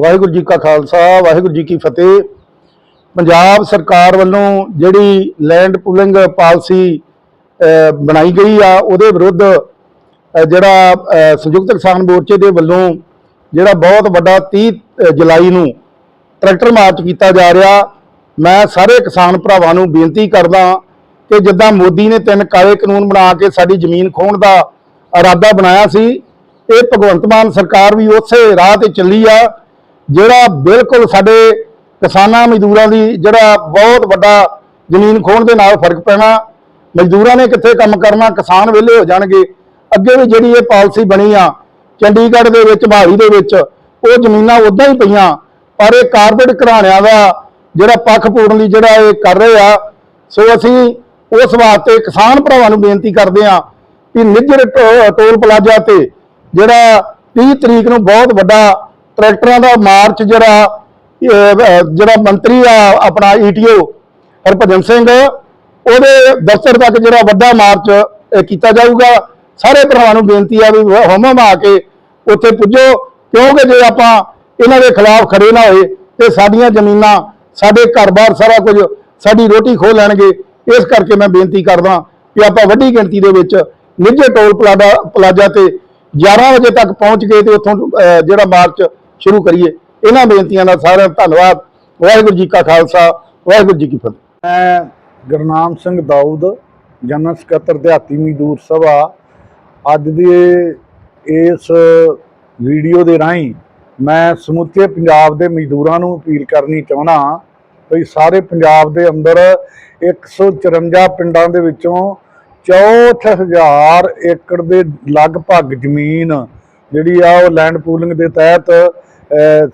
ਵਾਹਿਗੁਰੂ ਜੀ ਕਾ ਖਾਲਸਾ, ਵਾਹਿਗੁਰੂ ਜੀ ਕੀ ਫਤਿਹ। ਪੰਜਾਬ ਸਰਕਾਰ ਵੱਲੋਂ ਜਿਹੜੀ ਲੈਂਡ ਪੂਲਿੰਗ ਪਾਲਿਸੀ ਬਣਾਈ ਗਈ ਆ, ਉਹਦੇ ਵਿਰੁੱਧ ਜਿਹੜਾ ਸੰਯੁਕਤ ਕਿਸਾਨ ਮੋਰਚੇ ਦੇ ਵੱਲੋਂ ਜਿਹੜਾ ਬਹੁਤ ਵੱਡਾ 30 ਜੁਲਾਈ ਨੂੰ ਟਰੈਕਟਰ ਮਾਰਚ ਕੀਤਾ ਜਾ ਰਿਹਾ, ਮੈਂ ਸਾਰੇ ਕਿਸਾਨ ਭਰਾਵਾਂ ਨੂੰ ਬੇਨਤੀ ਕਰਦਾ ਕਿ ਜਿੱਦਾਂ ਮੋਦੀ ਨੇ ਤਿੰਨ ਕਾਲੇ ਕਾਨੂੰਨ ਬਣਾ ਕੇ ਸਾਡੀ ਜ਼ਮੀਨ ਖੋਹਣ ਦਾ ਇਰਾਦਾ ਬਣਾਇਆ ਸੀ, ਇਹ ਭਗਵੰਤ ਮਾਨ ਸਰਕਾਰ ਵੀ ਉਸੇ ਰਾਹ ਤੇ ਚੱਲੀ ਆ ਜਿਹੜਾ ਬਿਲਕੁਲ ਸਾਡੇ ਕਿਸਾਨਾਂ ਮਜ਼ਦੂਰਾਂ ਦੀ ਜਿਹੜਾ ਬਹੁਤ ਵੱਡਾ ਜ਼ਮੀਨ ਖੋਹਣ ਦੇ ਨਾਲ ਫ਼ਰਕ ਪੈਣਾ, ਮਜ਼ਦੂਰਾਂ ਨੇ ਕਿੱਥੇ ਕੰਮ ਕਰਨਾ, ਕਿਸਾਨ ਵਿਹਲੇ ਹੋ ਜਾਣਗੇ। ਅੱਗੇ ਵੀ ਜਿਹੜੀ ਇਹ ਪਾਲਿਸੀ ਬਣੀ ਆ, ਚੰਡੀਗੜ੍ਹ ਦੇ ਵਿੱਚ ਬਹਾਲੀ ਦੇ ਵਿੱਚ, ਉਹ ਜ਼ਮੀਨਾਂ ਉਦਾਂ ਹੀ ਪਈਆਂ, ਪਰ ਇਹ ਕਾਰਪੋਰੇਟ ਘਰਾਣਿਆਂ ਦਾ ਜਿਹੜਾ ਪੱਖ ਪੂਰਨ ਲਈ ਜਿਹੜਾ ਇਹ ਕਰ ਰਹੇ ਆ, ਸੋ ਅਸੀਂ ਉਸ ਵਾਸਤੇ ਕਿਸਾਨ ਭਰਾਵਾਂ ਨੂੰ ਬੇਨਤੀ ਕਰਦੇ ਆ ਕਿ ਨਿੱਜਰ ਟੋ- ਟੋਲ ਪਲਾਜ਼ਾ ਤੇ ਜਿਹੜਾ 30 ਤਰੀਕ ਨੂੰ ਬਹੁਤ ਵੱਡਾ ਟਰੈਕਟਰਾਂ ਦਾ ਮਾਰਚ ਜਿਹੜਾ ਜਿਹੜਾ ਮੰਤਰੀ ਆ, ਆਪਣਾ ਈਟੀਓ ਹਰਭਜਨ ਸਿੰਘ, ਉਹਦੇ ਦਫ਼ਤਰ ਤੱਕ ਜਿਹੜਾ ਵੱਡਾ ਮਾਰਚ ਕੀਤਾ ਜਾਊਗਾ। ਸਾਰੇ ਭਰਾਵਾਂ ਨੂੰ ਬੇਨਤੀ ਆ ਵੀ ਹਮਮ ਆ ਕੇ ਉੱਥੇ ਪੁੱਜੋ, ਕਿਉਂਕਿ ਜੇ ਆਪਾਂ ਇਹਨਾਂ ਦੇ ਖਿਲਾਫ ਖੜੇ ਨਾ ਹੋਏ, ਤੇ ਸਾਡੀਆਂ ਜ਼ਮੀਨਾਂ, ਸਾਡੇ ਘਰ-ਬਾਰ ਸਾਰਾ ਕੁਝ, ਸਾਡੀ ਰੋਟੀ ਖੋਹ ਲੈਣਗੇ। ਇਸ ਕਰਕੇ ਮੈਂ ਬੇਨਤੀ ਕਰਦਾ ਕਿ ਆਪਾਂ ਵੱਡੀ ਗਿਣਤੀ ਦੇ ਵਿੱਚ ਨਿੱਜੇ ਟੋਲ ਪਲਾਜ਼ਾ ਪਲਾਜ਼ਾ ਤੇ 11 ਵਜੇ ਤੱਕ ਪਹੁੰਚ ਗਏ ਤੇ ਉੱਥੋਂ ਜਿਹੜਾ ਮਾਰਚ ਸ਼ੁਰੂ ਕਰੀਏ। ਇਹਨਾਂ ਬੇਨਤੀਆਂ ਦਾ ਸਾਰਿਆਂ ਦਾ ਧੰਨਵਾਦ। ਵਾਹਿਗੁਰੂ ਜੀ ਕਾ ਖਾਲਸਾ, ਵਾਹਿਗੁਰੂ ਜੀ ਕੀ ਫਤਿਹ। ਮੈਂ ਗੁਰਨਾਮ ਸਿੰਘ ਦਾਊਦ, ਜਨਰਲ ਸਕੱਤਰ ਦਿਹਾਤੀ ਮਜ਼ਦੂਰ ਸਭਾ, ਅੱਜ ਦੇ ਇਸ ਵੀਡੀਓ ਦੇ ਰਾਹੀਂ ਮੈਂ ਸਮੁੱਚੇ ਪੰਜਾਬ ਦੇ ਮਜ਼ਦੂਰਾਂ ਨੂੰ ਅਪੀਲ ਕਰਨੀ ਚਾਹਣਾ ਵੀ ਸਾਰੇ ਪੰਜਾਬ ਦੇ ਅੰਦਰ 154 ਪਿੰਡਾਂ ਦੇ ਵਿੱਚੋਂ 64000 ਏਕੜ ਦੇ ਲਗਭਗ ਜ਼ਮੀਨ ਜਿਹੜੀ ਆ ਉਹ ਲੈਂਡ ਪੂਲਿੰਗ ਦੇ ਤਹਿਤ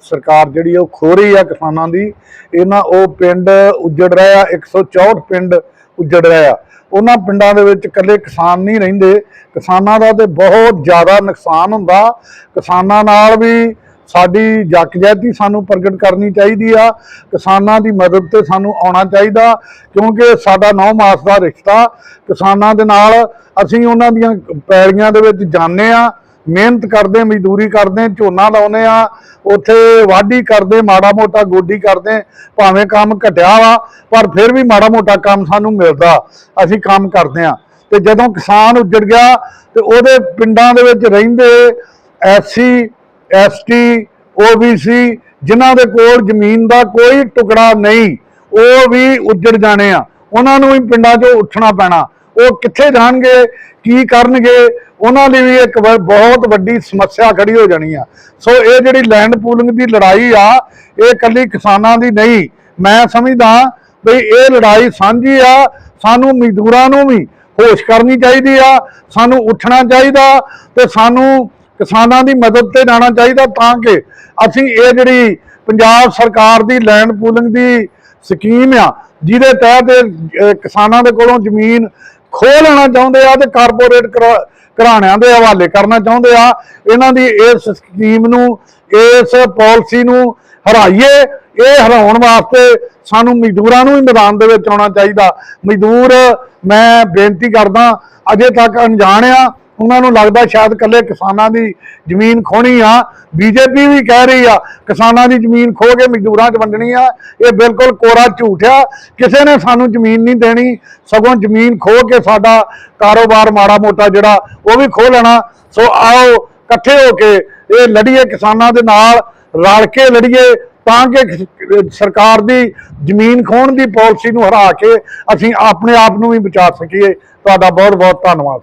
ਸਰਕਾਰ ਜਿਹੜੀ ਆ ਉਹ ਖੋ ਰਹੀ ਆ ਕਿਸਾਨਾਂ ਦੀ। ਇਹਨਾਂ ਉਹ ਪਿੰਡ ਉੱਜੜ ਰਿਹਾ 164 ਪਿੰਡ ਉੱਜੜ ਰਿਹਾ ਉਹਨਾਂ ਪਿੰਡਾਂ ਦੇ ਵਿੱਚ ਇਕੱਲੇ ਕਿਸਾਨ ਨਹੀਂ ਰਹਿੰਦੇ। ਕਿਸਾਨਾਂ ਦਾ ਤੇ ਬਹੁਤ ਜ਼ਿਆਦਾ ਨੁਕਸਾਨ ਹੁੰਦਾ। ਕਿਸਾਨਾਂ ਨਾਲ ਵੀ ਸਾਡੀ ਜੱਕਜਹਿਤੀ ਸਾਨੂੰ ਪ੍ਰਗਟ ਕਰਨੀ ਚਾਹੀਦੀ ਆ। ਕਿਸਾਨਾਂ ਦੀ ਮਦਦ ਤੇ ਸਾਨੂੰ ਆਉਣਾ ਚਾਹੀਦਾ, ਕਿਉਂਕਿ ਸਾਡਾ 9 ਮਾਸ ਦਾ ਰਿਸ਼ਤਾ। ਕਿਸਾਨਾਂ ਦੇ ਨਾਲ ਅਸੀਂ ਉਹਨਾਂ ਦੀਆਂ ਪੈੜੀਆਂ ਦੇ ਵਿੱਚ ਜਾਂਦੇ ਆ, ਮਿਹਨਤ ਕਰਦੇ ਮਜ਼ਦੂਰੀ ਕਰਦੇ ਝੋਨਾ ਲਾਉਨੇ ਆ। ਉੱਥੇ ਵਾਢੀ ਕਰਦੇ, ਮਾੜਾ ਮੋਟਾ ਗੋਡੀ ਕਰਦੇ, ਭਾਵੇਂ ਕੰਮ ਘਟਿਆ ਵਾ, ਪਰ ਫਿਰ ਵੀ ਮਾੜਾ ਮੋਟਾ ਕੰਮ ਸਾਨੂੰ ਮਿਲਦਾ। ਅਸੀਂ ਕੰਮ ਕਰਦੇ ਆ ਤੇ ਜਦੋਂ ਕਿਸਾਨ ਉੱਜੜ ਗਿਆ, ਤੇ ਉਹਦੇ ਪਿੰਡਾਂ ਦੇ ਵਿੱਚ ਰਹਿੰਦੇ ਐਸਸੀ ਐਸਟੀ ਓਬੀਸੀ ਜਿਨ੍ਹਾਂ ਦੇ ਕੋਲ ਜ਼ਮੀਨ ਦਾ ਕੋਈ ਟੁਕੜਾ ਨਹੀਂ, ਉਹ ਵੀ ਉੱਜੜ ਜਾਣੇ ਆ। ਉਹਨਾਂ ਨੂੰ ਵੀ ਪਿੰਡਾਂ 'ਚੋਂ ਉੱਠਣਾ ਪੈਣਾ। ਉਹ ਕਿੱਥੇ ਜਾਣਗੇ, ਕੀ ਕਰਨਗੇ ਉਹਨਾਂ ਲਈ ਵੀ ਇੱਕ ਵ- ਬਹੁਤ ਵੱਡੀ ਸਮੱਸਿਆ ਖੜੀ ਹੋ ਜਾਣੀ ਆ। ਸੋ ਇਹ ਜਿਹੜੀ ਲੈਂਡ ਪੂਲਿੰਗ ਦੀ ਲੜਾਈ ਆ ਇਹ ਇਕੱਲੀ ਕਿਸਾਨਾਂ ਦੀ ਨਹੀਂ। ਮੈਂ ਸਮਝਦਾ ਵੀ ਇਹ ਲੜਾਈ ਸਾਂਝੀ ਆ ਸਾਨੂੰ ਮਜ਼ਦੂਰਾਂ ਨੂੰ ਵੀ ਹੋਸ਼ ਕਰਨੀ ਚਾਹੀਦੀ ਆ ਸਾਨੂੰ ਉੱਠਣਾ ਚਾਹੀਦਾ ਤੇ ਸਾਨੂੰ ਕਿਸਾਨਾਂ ਦੀ ਮਦਦ ਤੇ ਜਾਣਾ ਚਾਹੀਦਾ ਤਾਂ ਕਿ ਅਸੀਂ ਇਹ ਜਿਹੜੀ ਪੰਜਾਬ ਸਰਕਾਰ ਦੀ ਲੈਂਡ ਪੂਲਿੰਗ ਦੀ ਸਕੀਮ ਆ ਜਿਹਦੇ ਤਹਿਤ ਇਹ, ਕਿਸਾਨਾਂ ਦੇ ਕੋਲੋਂ ਜ਼ਮੀਨ ਖੋਹ ਲੈਣਾ ਚਾਹੁੰਦੇ ਆ ਤੇ ਕਾਰਪੋਰੇਟ ਘਰਾਣਿਆਂ ਦੇ ਹਵਾਲੇ ਕਰਨਾ ਚਾਹੁੰਦੇ ਆ। ਇਹਨਾਂ ਦੀ ਇਸ ਸਕੀਮ ਨੂੰ, ਇਸ ਪਾਲਿਸੀ ਨੂੰ ਹਰਾਈਏ। ਇਹ ਹਰਾਉਣ ਵਾਸਤੇ ਸਾਨੂੰ ਮਜ਼ਦੂਰਾਂ ਨੂੰ ਵੀ ਮੈਦਾਨ ਦੇ ਵਿੱਚ ਆਉਣਾ ਚਾਹੀਦਾ। ਮਜ਼ਦੂਰ, ਮੈਂ ਬੇਨਤੀ ਕਰਦਾ, ਅਜੇ ਤੱਕ ਅਣਜਾਣ ਆ। ਉਹਨਾਂ ਨੂੰ ਲੱਗਦਾ ਸ਼ਾਇਦ ਕੱਲੇ ਕਿਸਾਨਾਂ ਦੀ ਜ਼ਮੀਨ ਖੋਣੀ ਆ। ਬੀਜੇਪੀ ਵੀ ਕਹਿ ਰਹੀ ਆ, ਕਿਸਾਨਾਂ ਦੀ ਜ਼ਮੀਨ ਖੋ ਕੇ ਮਜ਼ਦੂਰਾਂ 'ਚ ਵੰਡਣੀ ਆ। ਇਹ ਬਿਲਕੁਲ ਕੋਰਾ ਝੂਠ ਆ। ਕਿਸੇ ਨੇ ਸਾਨੂੰ ਜ਼ਮੀਨ ਨਹੀਂ ਦੇਣੀ, ਸਗੋਂ ਜ਼ਮੀਨ ਖੋ ਕੇ ਸਾਡਾ ਕਾਰੋਬਾਰ ਮਾੜਾ ਮੋਟਾ ਜਿਹੜਾ, ਉਹ ਵੀ ਖੋ ਲੈਣਾ। ਸੋ ਆਓ, ਇਕੱਠੇ ਹੋ ਕੇ ਇਹ ਲੜੀਏ ਕਿਸਾਨਾਂ ਦੇ ਨਾਲ, ਰਲ ਕੇ ਲੜੀਏ, ਤਾਂ ਕਿ ਸਰਕਾਰ ਦੀ ਜ਼ਮੀਨ ਖੋਣ ਦੀ ਪਾਲਿਸੀ ਨੂੰ ਹਰਾ ਕੇ ਅਸੀਂ ਆਪਣੇ ਆਪ ਨੂੰ ਵੀ ਬਚਾ ਸਕੀਏ। ਤੁਹਾਡਾ ਬਹੁਤ ਬਹੁਤ ਧੰਨਵਾਦ।